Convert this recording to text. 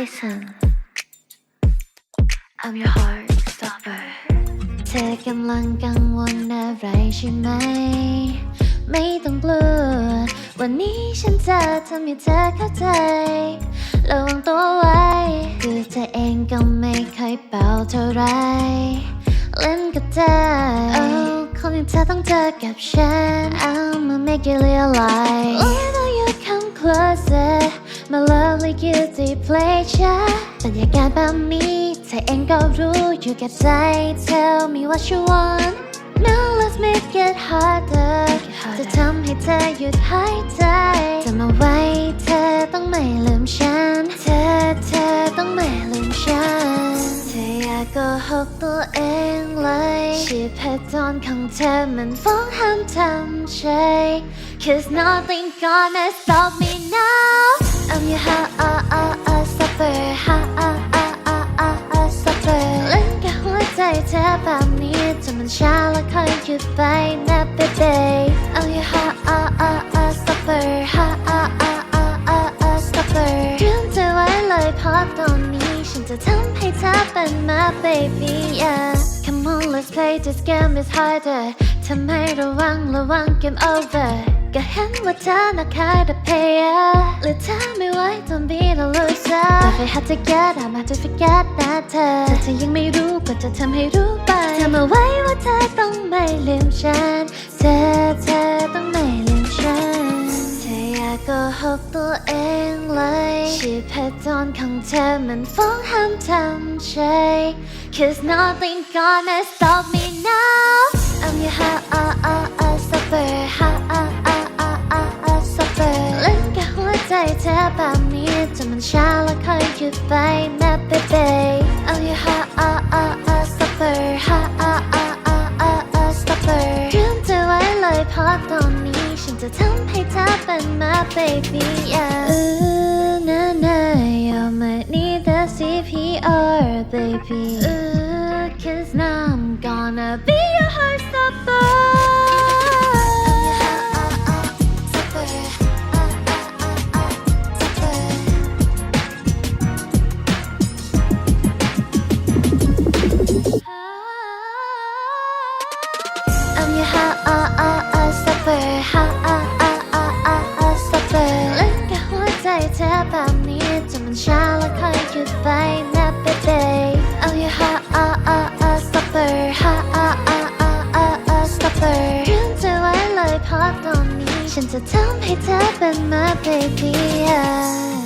Listen I'm your heart stopper เธอกำลังกังวลอะไรใช่ไหม ไม่ต้องกลัว วันนี้ฉันจะทำให้เธอเข้าใจ ระวังตัวไว้ คือเธอเองก็ไม่ค่อยเบาเท่าไหรเล่นกับเธอเอาคนอย่างเธอต้องเจอกับฉัน I'ma make you realize Although you come closer My lovely guilty pleasure บรรยากาศแบบนี้เธอเองก็รู้อยู่กับใจ Tell me what you want Now let's make it harder จะทำให้เธอหยุดหายใจจะมาไว้เธอต้องไม่ลืมฉัน เธอเธอต้องไม่ลืมฉัน เธออยากโกหกตัวเองเลยชีพจรของเธอมันฟ้องห้ามทำใช่ Cause nothing gonna stop me now I'm your heart uh, uh, uh, stopper heart uh, uh, uh, uh, uh, stopper เล่นกับหัวใจเธอแบบนี้จนมันช้าแล้วค่อยหยุดไปนะ baby I'm your heart uh, uh, uh, stopper heart uh, uh, uh, uh, uh, stopper เตรียมใจไว้เลยเพราะตอนนี้ฉันจะทำให้เธอเป็นมา baby yeah Come on let's play this game is harder ทำให้ระวังระวัง game over ก็เห็นว่าเธอน่ะคาย the player หรือเธอไม่ไหว don't be the loser If I had to get I'm have to forget นะเธอเธอยังไม่รู้ก็จะทำให้รู้ไปทำเอาไว้ว่าเธอต้องไม่ลืมฉัน เธอเธอต้องไม่ลืมฉันเธออยากโกหกตัวเองเลยชีพจรของเธอมันฟ้องห้ามทำใช่ Cause nothing gonna stop me now I'm your heart uh, uh, uh, stopper heart นี้จนมันช้าแล้วค่อยหยุดไปนะ baby I'm your heart uh, uh, uh, stopper heart uh, uh, uh, uh, uh, stopper เตรียมใจไว้เลยเพราะตอนนี้ฉันจะทำให้เธอเป็นมา baby yeah Ooh, na na you're my need the CPR baby Ooh, cause now I'm gonna be your heart stopper I'm your heart uh, uh, uh, stopper heart uh, uh, uh, uh, uh, stopper เล่นกับหัวใจเธอแบบนี้จนมันช้าแล้วค่อยหยุดไปนะ baby I'm your heart uh, uh, uh, stopper heart uh, uh, uh, uh, uh, stopper เตรียมใจไว้เลยเพราะตอนนี้ ฉันจะทำให้เธอเป็นมา baby yeah